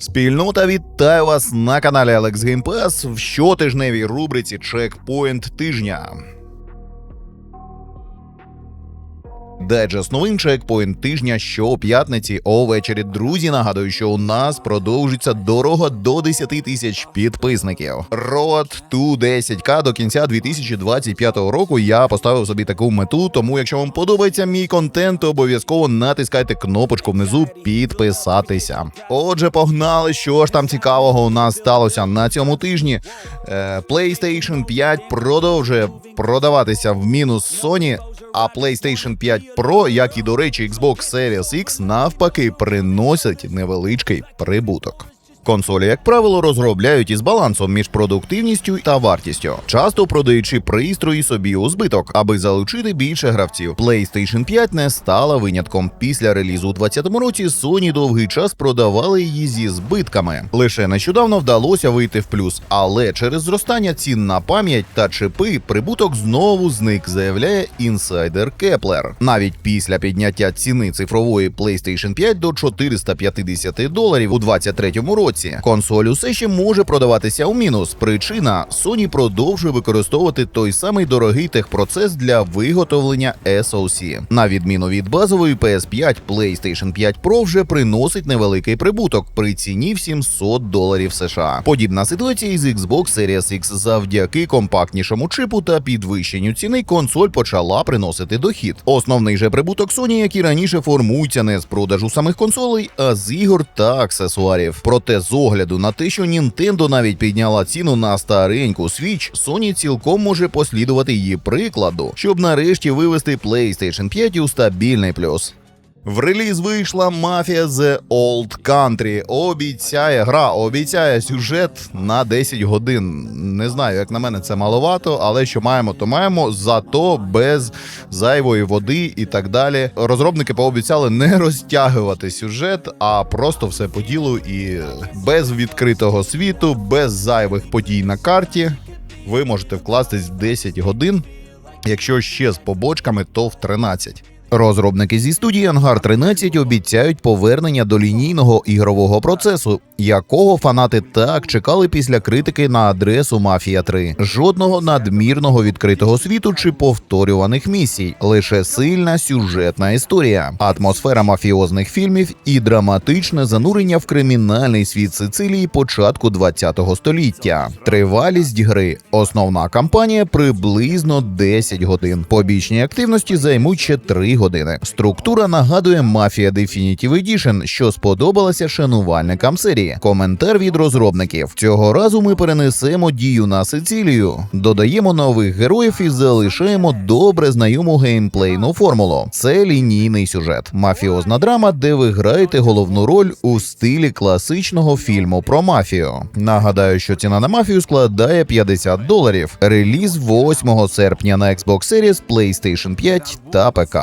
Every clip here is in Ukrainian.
Спільнота вітаю вас на каналі Alex Game Pass в щотижневій рубриці Checkpoint тижня. Дайджест новин чекпоінт тижня щоп'ятниці увечері. Друзі, нагадую, що у нас продовжиться дорога до 10 тисяч підписників. Road to 10к до кінця 2025 року. Я поставив собі таку мету. Тому, якщо вам подобається мій контент, то обов'язково натискайте кнопочку внизу підписатися. Отже, погнали. Що ж там цікавого у нас сталося на цьому тижні? Е, PlayStation 5 продовжує продаватися в мінус Sony. А PlayStation 5 Pro, як і до речі, Xbox Series X, навпаки, приносять невеличкий прибуток. Консолі, як правило, розробляють із балансом між продуктивністю та вартістю, часто продаючи пристрої собі у збиток, аби залучити більше гравців. PlayStation 5 не стала винятком. Після релізу у 2020 році Sony довгий час продавали її зі збитками. Лише нещодавно вдалося вийти в плюс, але через зростання цін на пам'ять та чипи прибуток знову зник, заявляє інсайдер Кеплер. Навіть після підняття ціни цифрової PlayStation 5 до 450 доларів у 2023 році. Консоль усе ще може продаватися у мінус. Причина Sony продовжує використовувати той самий дорогий техпроцес для виготовлення SoC. На відміну від базової PS5, PlayStation 5 Pro вже приносить невеликий прибуток при ціні в 700 доларів США. Подібна ситуація із Xbox Series X завдяки компактнішому чипу та підвищенню ціни консоль почала приносити дохід. Основний же прибуток Sony, як і раніше формується не з продажу самих консолей, а з ігор та аксесуарів. Проте з огляду на те, що Nintendo навіть підняла ціну на стареньку Switch, Sony цілком може послідувати її прикладу, щоб нарешті вивести PlayStation 5 у стабільний плюс. В реліз вийшла мафія The Old Country. Обіцяє гра, обіцяє сюжет на 10 годин. Не знаю, як на мене це маловато, але що маємо, то маємо. Зато без зайвої води і так далі. Розробники пообіцяли не розтягувати сюжет, а просто все по ділу і без відкритого світу, без зайвих подій на карті. Ви можете вкластись в 10 годин. Якщо ще з побочками, то в 13. Розробники зі студії Ангар 13 обіцяють повернення до лінійного ігрового процесу, якого фанати так чекали після критики на адресу Мафія 3. Жодного надмірного відкритого світу чи повторюваних місій, лише сильна сюжетна історія, атмосфера мафіозних фільмів і драматичне занурення в кримінальний світ Сицилії початку 20 століття. Тривалість гри. Основна кампанія приблизно 10 годин. Побічні активності займуть ще 3 години. Структура нагадує Mafia Definitive Edition, що сподобалася шанувальникам серії. Коментар від розробників. Цього разу ми перенесемо дію на Сицилію, додаємо нових героїв і залишаємо добре знайому геймплейну формулу. Це лінійний сюжет, мафіозна драма, де ви граєте головну роль у стилі класичного фільму про мафію. Нагадаю, що ціна на мафію складає 50 доларів. Реліз 8 серпня на Xbox Series, PlayStation 5 та ПК.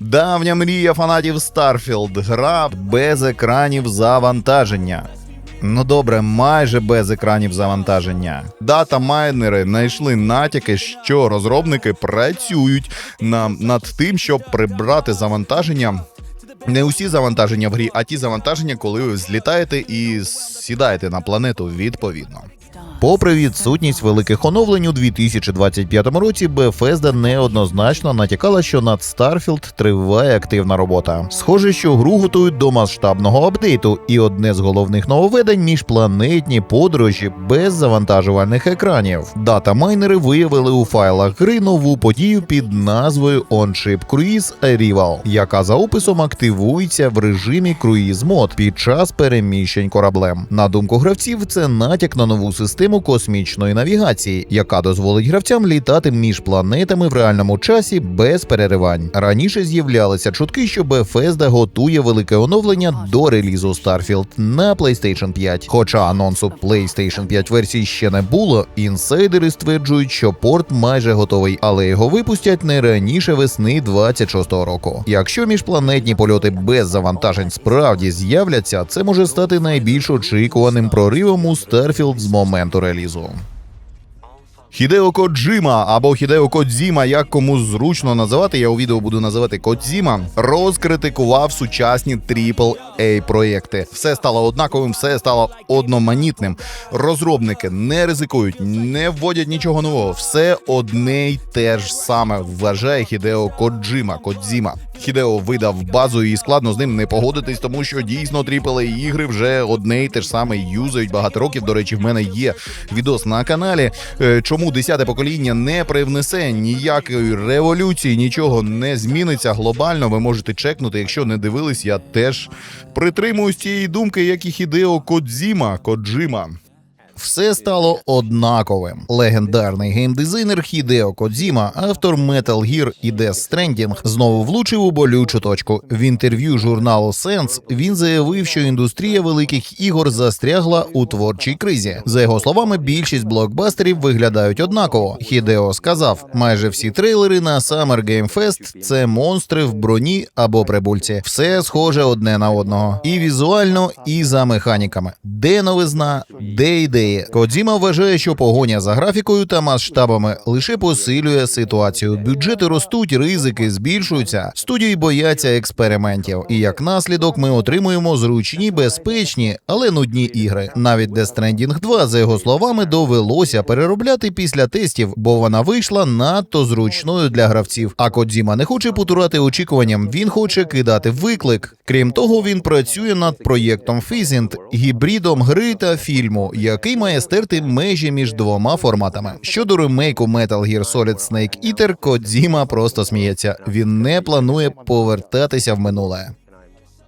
Давня мрія фанатів Starfield. Гра без екранів завантаження. Ну добре, майже без екранів завантаження. Дата майнери знайшли натяки, що розробники працюють на, над тим, щоб прибрати завантаження. Не усі завантаження в грі, а ті завантаження, коли ви злітаєте і сідаєте на планету відповідно. Попри відсутність великих оновлень у 2025 році, Bethesda неоднозначно натякала, що над Starfield триває активна робота. Схоже, що гру готують до масштабного апдейту, і одне з головних нововведень міжпланетні подорожі без завантажувальних екранів. Дата майнери виявили у файлах гри нову подію під назвою On-Ship Cruise Arrival, яка за описом активується в режимі Cruise мод під час переміщень кораблем. На думку гравців, це натяк на нову систему космічної навігації, яка дозволить гравцям літати між планетами в реальному часі без переривань. Раніше з'являлися чутки, що Bethesda готує велике оновлення до релізу Starfield на PlayStation 5. Хоча анонсу PlayStation 5 версії ще не було, інсайдери стверджують, що порт майже готовий, але його випустять не раніше весни 26-го року. Якщо міжпланетні польоти без завантажень справді з'являться, це може стати найбільш очікуваним проривом у Starfield з моменту релізу. Хідео Коджима або Хідео Кодзіма, як кому зручно називати, я у відео буду називати Кодзіма, розкритикував сучасні AAA проєкти. Все стало однаковим, все стало одноманітним. Розробники не ризикують, не вводять нічого нового. Все одне й те ж саме вважає Хідео Коджима. Кодзіма. Хідео видав базу і складно з ним не погодитись, тому що дійсно AAA ігри вже одне й те ж саме юзають багато років. До речі, в мене є відос на каналі. е, Чому десяте покоління не привнесе ніякої революції, нічого не зміниться глобально. Ви можете чекнути. Якщо не дивились, я теж притримуюсь цієї думки, як і Хідео Кодзіма, Коджима. Все стало однаковим. Легендарний геймдизайнер Хідео Кодзіма, автор Metal Gear і Death Stranding, знову влучив у болючу точку. В інтерв'ю журналу Sense він заявив, що індустрія великих ігор застрягла у творчій кризі. За його словами, більшість блокбастерів виглядають однаково. Хідео сказав, майже всі трейлери на Summer Game Fest – це монстри в броні або прибульці. Все схоже одне на одного, і візуально, і за механіками. Де новизна, де ідеї. Кодзіма вважає, що погоня за графікою та масштабами лише посилює ситуацію. Бюджети ростуть, ризики збільшуються. Студії бояться експериментів. І як наслідок, ми отримуємо зручні, безпечні, але нудні ігри. Навіть Death Stranding 2, за його словами, довелося переробляти після тестів, бо вона вийшла надто зручною для гравців. А Кодзіма не хоче потурати очікуванням. Він хоче кидати виклик. Крім того, він працює над проєктом Фізінт, гібридом гри та фільму, який має стерти межі між двома форматами. Щодо ремейку Metal Gear Solid Snake Eater, Кодзіма просто сміється. Він не планує повертатися в минуле.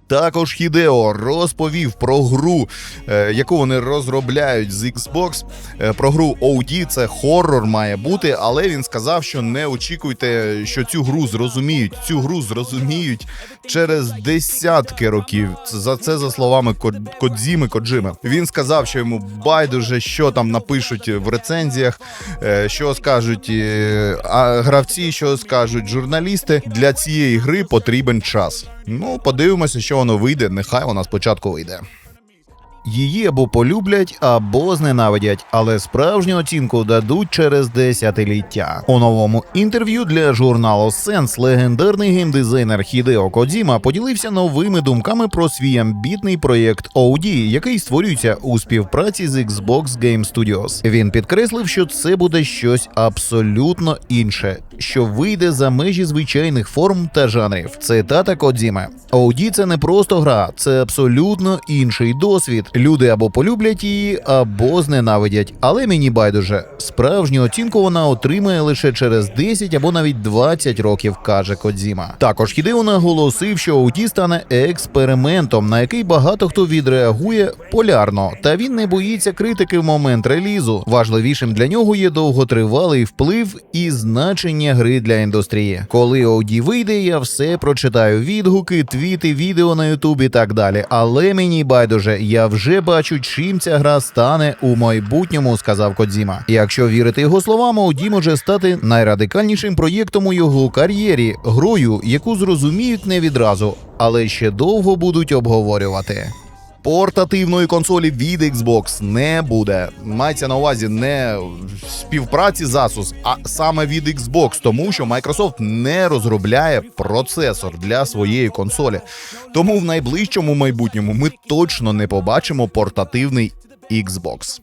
Також Хідео розповів про гру, е, яку вони розробляють з Xbox. Е, про гру OD, це хоррор має бути, але він сказав, що не очікуйте, що цю гру зрозуміють. Цю гру зрозуміють через десятки років. За це за словами Код- Кодзіми Коджими. Він сказав, що йому байдуже, що там напишуть в рецензіях, е, що скажуть е, гравці, що скажуть журналісти. Для цієї гри потрібен час. Ну, подивимося, що воно вийде. Нехай вона спочатку вийде. Її або полюблять, або зненавидять, але справжню оцінку дадуть через десятиліття. У новому інтерв'ю для журналу Sense легендарний геймдизайнер Хідео Кодзіма поділився новими думками про свій амбітний проєкт OD, який створюється у співпраці з Xbox Game Studios. Він підкреслив, що це буде щось абсолютно інше, що вийде за межі звичайних форм та жанрів. Цитата Кодзіми. OD – це не просто гра, це абсолютно інший досвід. Люди або полюблять її, або зненавидять. Але мені байдуже. Справжню оцінку вона отримає лише через 10 або навіть 20 років, каже Кодзіма. Також Хідео наголосив, що OD стане експериментом, на який багато хто відреагує полярно, та він не боїться критики в момент релізу. Важливішим для нього є довготривалий вплив і значення гри для індустрії. Коли OD вийде, я все прочитаю відгуки, твіти, відео на Ютубі і так далі. Але мені байдуже, я вже бачу, чим ця гра стане у майбутньому, сказав Кодзіма. Якщо вірити його словам, OD може стати найрадикальнішим проєктом у його кар'єрі, грою, яку зрозуміють не відразу, але ще довго будуть обговорювати. Портативної консолі від Xbox не буде. Мається на увазі не співпраці з Asus, а саме від Xbox, тому що Microsoft не розробляє процесор для своєї консолі. Тому в найближчому майбутньому ми точно не побачимо портативний Xbox.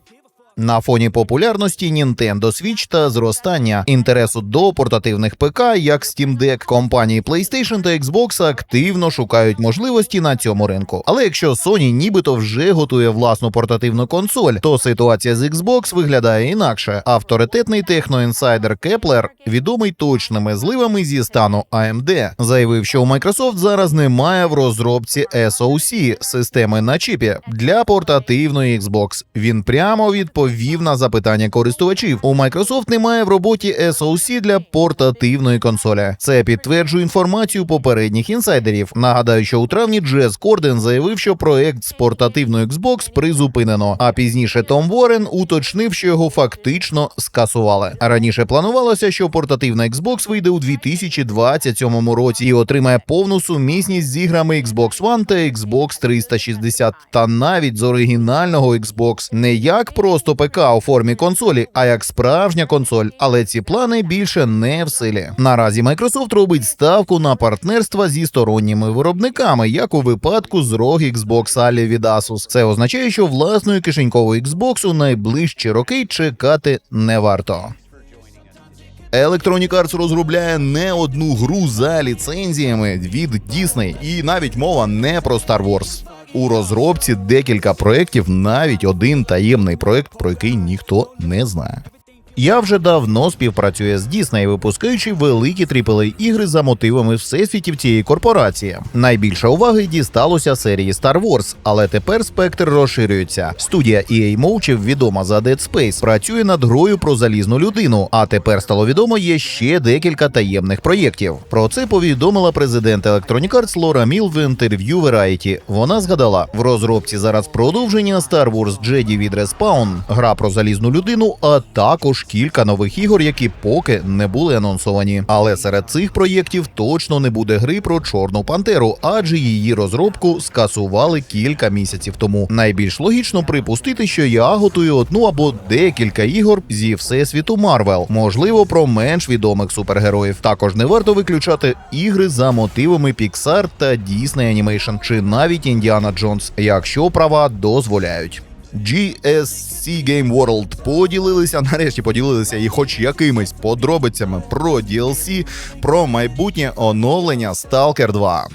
На фоні популярності Nintendo Switch та зростання інтересу до портативних ПК, як Steam Deck, компанії PlayStation та Xbox активно шукають можливості на цьому ринку. Але якщо Sony нібито вже готує власну портативну консоль, то ситуація з Xbox виглядає інакше. Авторитетний техноінсайдер Кеплер, відомий точними зливами зі стану AMD, заявив, що у Microsoft зараз немає в розробці SoC системи на чіпі для портативної Xbox. Він прямо відповів на запитання користувачів. У Microsoft немає в роботі SoC для портативної консолі. Це підтверджує інформацію попередніх інсайдерів. Нагадаю, що у травні Джес Корден заявив, що проект з портативною Xbox призупинено. А пізніше Том Ворен уточнив, що його фактично скасували. Раніше планувалося, що портативна Xbox вийде у 2027 році і отримає повну сумісність з іграми Xbox One та Xbox 360, та навіть з оригінального Xbox. не як просто ПК у формі консолі, а як справжня консоль. Але ці плани більше не в силі. Наразі Microsoft робить ставку на партнерства зі сторонніми виробниками, як у випадку з ROG Xbox Ali від Asus. Це означає, що власної кишенькової Xbox у найближчі роки чекати не варто. Electronic Arts розробляє не одну гру за ліцензіями від Disney, і навіть мова не про Star Wars. У розробці декілька проєктів, навіть один таємний проєкт, про який ніхто не знає. Я вже давно співпрацюю з Disney, випускаючи великі aaa ігри за мотивами всесвітів цієї корпорації. Найбільше уваги дісталося серії Star Wars, але тепер спектр розширюється. Студія EA Motive, відома за Dead Space, працює над грою про залізну людину. А тепер стало відомо є ще декілька таємних проєктів. Про це повідомила президент Electronic Arts Лора Міл в інтерв'ю Variety. Вона згадала, в розробці зараз продовження Star Wars Jedi від Respawn, гра про залізну людину, а також кілька нових ігор, які поки не були анонсовані. Але серед цих проєктів точно не буде гри про Чорну Пантеру, адже її розробку скасували кілька місяців тому. Найбільш логічно припустити, що я готую одну або декілька ігор зі всесвіту Марвел, можливо, про менш відомих супергероїв. Також не варто виключати ігри за мотивами Pixar та Disney Animation, чи навіть Індіана Джонс, якщо права дозволяють. GSC Game World поділилися, нарешті поділилися і хоч якимись подробицями про DLC, про майбутнє оновлення Stalker 2.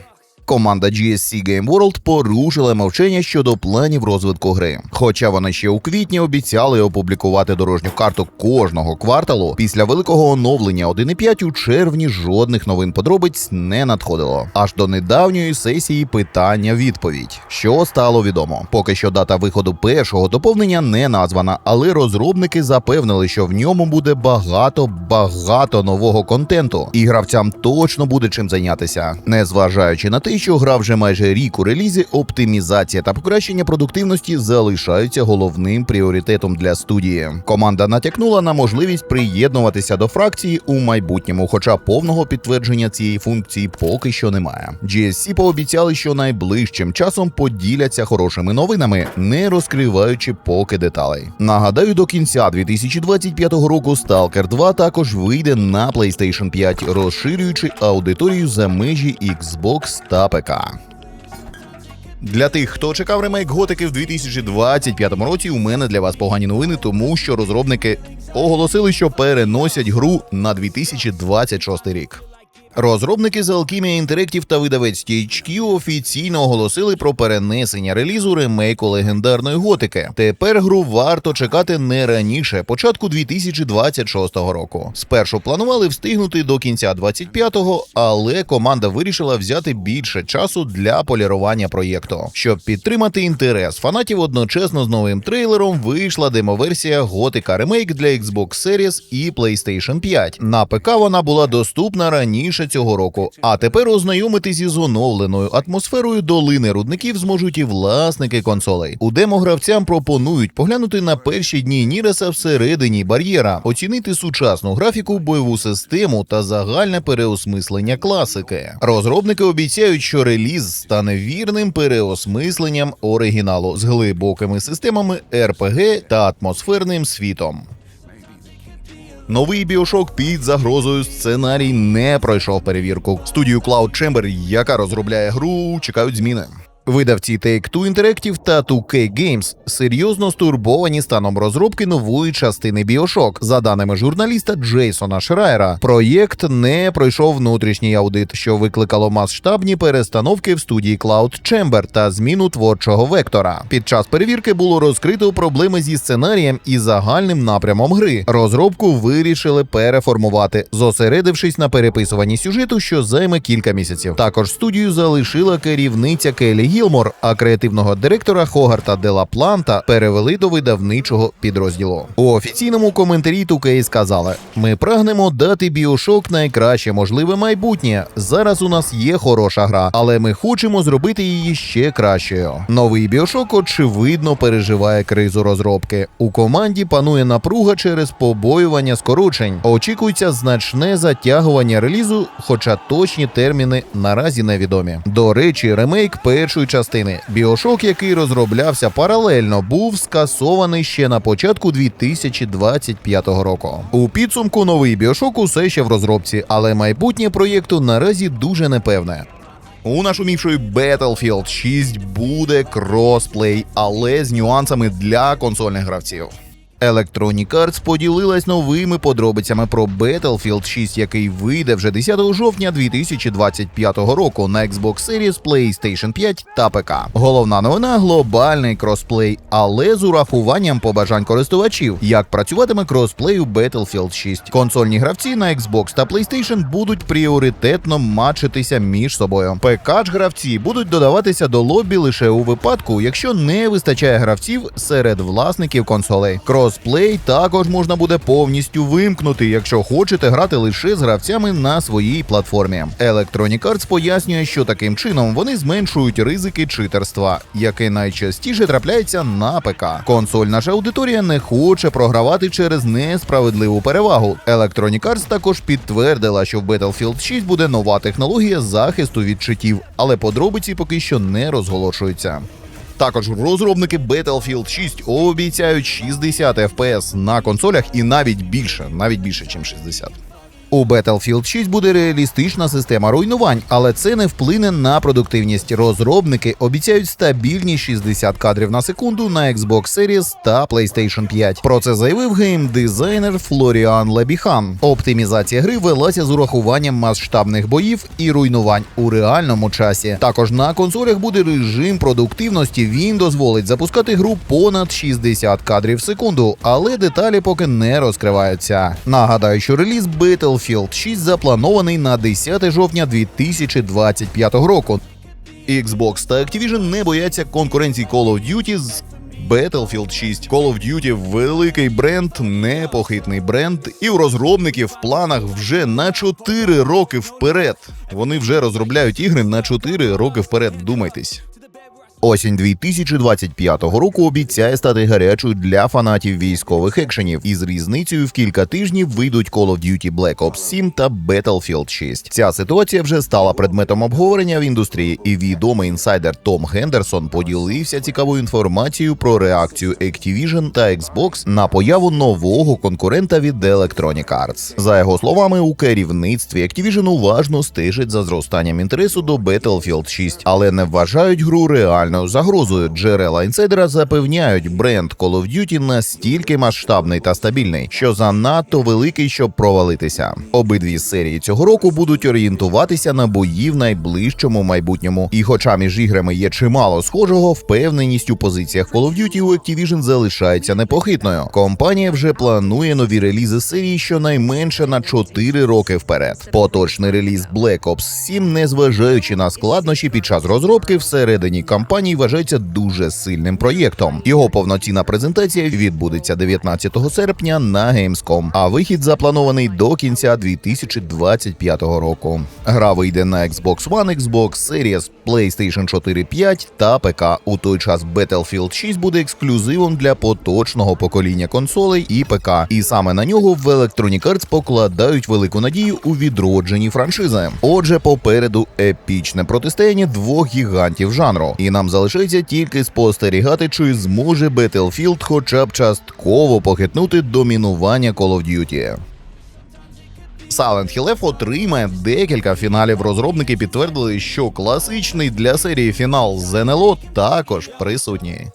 Команда GSC Game World порушила мовчання щодо планів розвитку гри. Хоча вони ще у квітні обіцяли опублікувати дорожню карту кожного кварталу, після великого оновлення 1.5 у червні жодних новин подробиць не надходило. Аж до недавньої сесії питання-відповідь, що стало відомо. Поки що дата виходу першого доповнення не названа, але розробники запевнили, що в ньому буде багато багато нового контенту, і гравцям точно буде чим зайнятися, незважаючи на те, що гра вже майже рік у релізі, оптимізація та покращення продуктивності залишаються головним пріоритетом для студії. Команда натякнула на можливість приєднуватися до фракції у майбутньому, хоча повного підтвердження цієї функції поки що немає. GSC пообіцяли, що найближчим часом поділяться хорошими новинами, не розкриваючи поки деталей. Нагадаю, до кінця 2025 року Stalker 2 також вийде на PlayStation 5, розширюючи аудиторію за межі Xbox та ПК. Для тих, хто чекав ремейк готики в 2025 році, у мене для вас погані новини, тому що розробники оголосили, що переносять гру на 2026 рік. Розробники з Alchemia Interactive та видавець THQ офіційно оголосили про перенесення релізу ремейку легендарної готики. Тепер гру варто чекати не раніше, початку 2026 року. Спершу планували встигнути до кінця 25-го, але команда вирішила взяти більше часу для полірування проєкту. Щоб підтримати інтерес фанатів одночасно з новим трейлером вийшла демоверсія Готика ремейк для Xbox Series і PlayStation 5. На ПК вона була доступна раніше цього року. А тепер ознайомитись із оновленою атмосферою долини рудників зможуть і власники консолей. У демо гравцям пропонують поглянути на перші дні Ніреса всередині бар'єра, оцінити сучасну графіку, бойову систему та загальне переосмислення класики. Розробники обіцяють, що реліз стане вірним переосмисленням оригіналу з глибокими системами RPG та атмосферним світом. Новий біошок під загрозою сценарій не пройшов перевірку. Студію Cloud Chamber, яка розробляє гру, чекають зміни. Видавці Take-Two Interactive та 2K Games серйозно стурбовані станом розробки нової частини Bioshock. За даними журналіста Джейсона Шрайера, проєкт не пройшов внутрішній аудит, що викликало масштабні перестановки в студії Cloud Chamber та зміну творчого вектора. Під час перевірки було розкрито проблеми зі сценарієм і загальним напрямом гри. Розробку вирішили переформувати, зосередившись на переписуванні сюжету, що займе кілька місяців. Також студію залишила керівниця Келі Гілмор, а креативного директора Хогарта Дела Планта перевели до видавничого підрозділу. У офіційному коментарі 2K сказали: ми прагнемо дати Біошок найкраще можливе майбутнє. Зараз у нас є хороша гра, але ми хочемо зробити її ще кращою. Новий Біошок, очевидно, переживає кризу розробки. У команді панує напруга через побоювання скорочень. Очікується значне затягування релізу, хоча точні терміни наразі невідомі. До речі, ремейк першої першої частини. Біошок, який розроблявся паралельно, був скасований ще на початку 2025 року. У підсумку новий біошок усе ще в розробці, але майбутнє проєкту наразі дуже непевне. У нашумівшої Battlefield 6 буде кросплей, але з нюансами для консольних гравців. Electronic Arts поділилась новими подробицями про Battlefield 6, який вийде вже 10 жовтня 2025 року на Xbox Series, PlayStation 5 та ПК. Головна новина глобальний кросплей, але з урахуванням побажань користувачів, як працюватиме кросплей у Battlefield 6. Консольні гравці на Xbox та PlayStation будуть пріоритетно матчитися між собою. ПК ж гравці будуть додаватися до лобі лише у випадку, якщо не вистачає гравців серед власників консолей. Кросплей також можна буде повністю вимкнути, якщо хочете грати лише з гравцями на своїй платформі. Electronic Arts пояснює, що таким чином вони зменшують ризики читерства, яке найчастіше трапляється на ПК. Консольна ж аудиторія не хоче програвати через несправедливу перевагу. Electronic Arts також підтвердила, що в Battlefield 6 буде нова технологія захисту від читів, але подробиці поки що не розголошуються. Також розробники Battlefield 6 обіцяють 60 FPS на консолях і навіть більше, навіть більше, ніж 60. У Battlefield 6 буде реалістична система руйнувань, але це не вплине на продуктивність. Розробники обіцяють стабільні 60 кадрів на секунду на Xbox Series та PlayStation 5. Про це заявив геймдизайнер Флоріан Лебіхан. Оптимізація гри велася з урахуванням масштабних боїв і руйнувань у реальному часі. Також на консолях буде режим продуктивності. Він дозволить запускати гру понад 60 кадрів в секунду, але деталі поки не розкриваються. Нагадаю, що реліз Battlefield Battlefield 6 запланований на 10 жовтня 2025 року. Xbox та Activision не бояться конкуренції Call of Duty з Battlefield 6. Call of Duty великий бренд, непохитний бренд, і у розробників в планах вже на 4 роки вперед. Вони вже розробляють ігри на 4 роки вперед. Вдумайтесь. Осінь 2025 року обіцяє стати гарячою для фанатів військових екшенів. Із різницею в кілька тижнів вийдуть Call of Duty Black Ops 7 та Battlefield 6. Ця ситуація вже стала предметом обговорення в індустрії, і відомий інсайдер Том Гендерсон поділився цікавою інформацією про реакцію Activision та Xbox на появу нового конкурента від Electronic Arts. За його словами, у керівництві Activision уважно стежить за зростанням інтересу до Battlefield 6, але не вважають гру реально реальною загрозою. Джерела інсайдера запевняють, бренд Call of Duty настільки масштабний та стабільний, що занадто великий, щоб провалитися. Обидві серії цього року будуть орієнтуватися на бої в найближчому майбутньому. І, хоча між іграми є чимало схожого, впевненість у позиціях Call of Duty у Activision залишається непохитною. Компанія вже планує нові релізи серії щонайменше на 4 роки вперед. Поточний реліз Black Ops 7, незважаючи на складнощі під час розробки всередині кампанії компанії вважається дуже сильним проєктом. Його повноцінна презентація відбудеться 19 серпня на Gamescom, а вихід запланований до кінця 2025 року. Гра вийде на Xbox One, Xbox Series, PlayStation 4 5 та ПК. У той час Battlefield 6 буде ексклюзивом для поточного покоління консолей і ПК. І саме на нього в Electronic Arts покладають велику надію у відродженні франшизи. Отже, попереду епічне протистояння двох гігантів жанру, і нам залишається тільки спостерігати, чи зможе Battlefield хоча б частково похитнути домінування Call of Duty. Silent Hill F отримає декілька фіналів. Розробники підтвердили, що класичний для серії фінал з також присутній.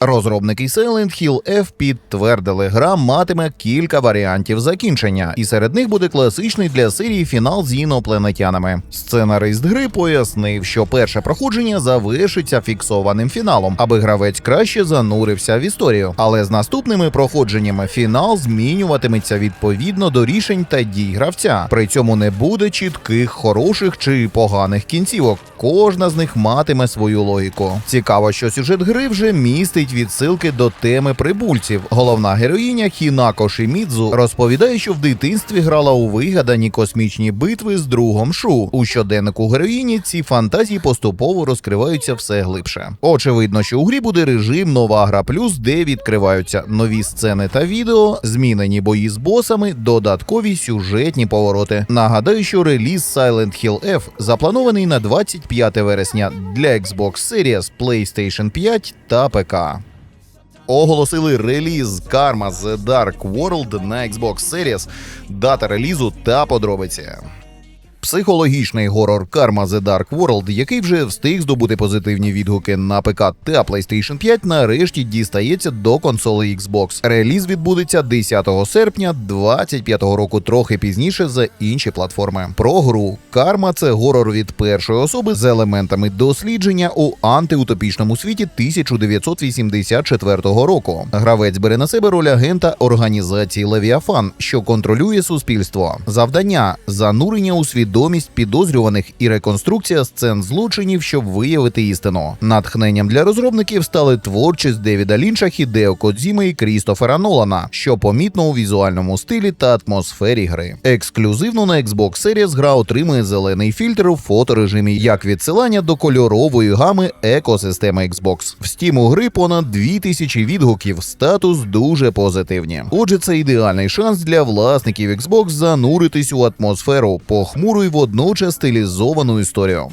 Розробники Silent Hill F підтвердили, гра матиме кілька варіантів закінчення, і серед них буде класичний для серії фінал з інопланетянами. Сценарист гри пояснив, що перше проходження завершиться фіксованим фіналом, аби гравець краще занурився в історію. Але з наступними проходженнями фінал змінюватиметься відповідно до рішень та дій гравця. При цьому не буде чітких, хороших чи поганих кінцівок. Кожна з них матиме свою логіку. Цікаво, що сюжет гри вже містить навіть відсилки до теми прибульців. Головна героїня Хінако Шимідзу розповідає, що в дитинстві грала у вигадані космічні битви з другом Шу. У щоденнику героїні ці фантазії поступово розкриваються все глибше. Очевидно, що у грі буде режим Нова гра плюс, де відкриваються нові сцени та відео, змінені бої з босами, додаткові сюжетні повороти. Нагадаю, що реліз Silent Hill F запланований на 25 вересня для Xbox Series, PlayStation 5 та ПК. Оголосили реліз Karma The Dark World на Xbox Series, дата релізу та подробиці. Психологічний горор Karma The Dark World, який вже встиг здобути позитивні відгуки на ПК та PlayStation 5, нарешті дістається до консоли Xbox. Реліз відбудеться 10 серпня 2025 року, трохи пізніше за інші платформи. Про гру Карма це горор від першої особи з елементами дослідження у антиутопічному світі 1984 року. Гравець бере на себе роль агента організації Левіафан, що контролює суспільство. Завдання занурення у свідомість підозрюваних і реконструкція сцен злочинів, щоб виявити істину. Натхненням для розробників стали творчість Девіда Лінча, Хідео Кодзіми і Крістофера Нолана, що помітно у візуальному стилі та атмосфері гри. Ексклюзивно на Xbox Series гра отримує зелений фільтр у фоторежимі як відсилання до кольорової гами екосистеми Xbox. В Steam у гри понад 2000 відгуків, статус дуже позитивні. Отже, це ідеальний шанс для власників Xbox зануритись у атмосферу похмуру і водночас стилізовану історію.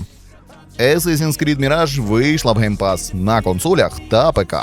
Assassin's Creed Mirage вийшла в Game Pass на консолях та ПК.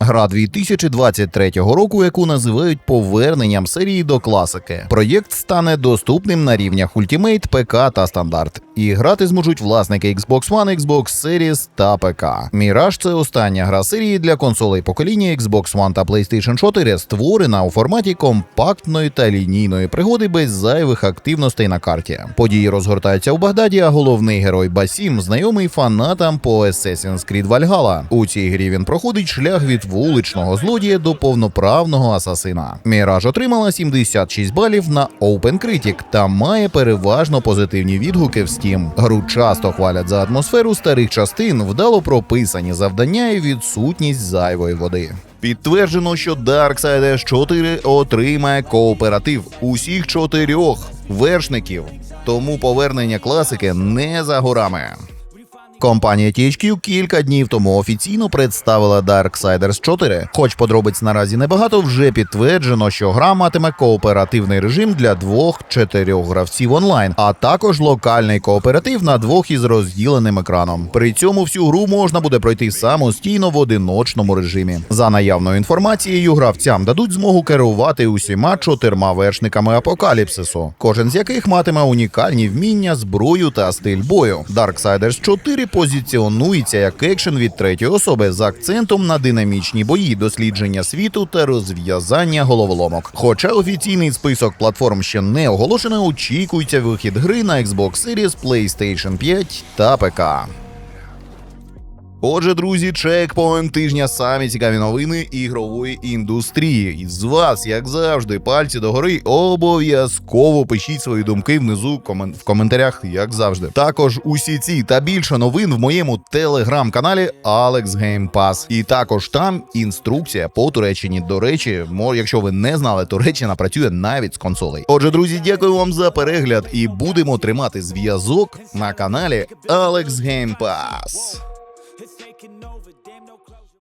Гра 2023 року, яку називають поверненням серії до класики. Проєкт стане доступним на рівнях Ultimate, ПК та стандарт. І грати зможуть власники Xbox One, Xbox Series та ПК. Mirage – це остання гра серії для консолей покоління Xbox One та PlayStation 4, створена у форматі компактної та лінійної пригоди без зайвих активностей на карті. Події розгортаються у Багдаді, а головний герой Басім знайомий фанатам по Assassin's Creed Valhalla. У цій грі він проходить шлях від вуличного злодія до повноправного асасина. Міраж отримала 76 балів на OpenCritic та має переважно позитивні відгуки в Steam. Гру часто хвалять за атмосферу старих частин, вдало прописані завдання і відсутність зайвої води. Підтверджено, що Darksiders 4 отримає кооператив усіх чотирьох вершників, тому повернення класики не за горами. Компанія THQ кілька днів тому офіційно представила Darksiders 4. Хоч подробиць наразі небагато, вже підтверджено, що гра матиме кооперативний режим для двох-чотирьох гравців онлайн, а також локальний кооператив на двох із розділеним екраном. При цьому всю гру можна буде пройти самостійно в одиночному режимі. За наявною інформацією, гравцям дадуть змогу керувати усіма чотирма вершниками апокаліпсису, кожен з яких матиме унікальні вміння, зброю та стиль бою. Darksiders 4 позиціонується як екшен від третьої особи з акцентом на динамічні бої, дослідження світу та розв'язання головоломок. Хоча офіційний список платформ ще не оголошено, очікується вихід гри на Xbox Series, PlayStation 5 та ПК. Отже, друзі, чекпоінт тижня самі цікаві новини ігрової індустрії. І з вас, як завжди, пальці догори. Обов'язково пишіть свої думки внизу комен... в коментарях, як завжди. Також усі ці та більше новин в моєму телеграм-каналі Alex Game Pass. І також там інструкція по Туреччині. До речі, якщо ви не знали, Туреччина працює навіть з консолей. Отже, друзі, дякую вам за перегляд і будемо тримати зв'язок на каналі Alex Game Pass.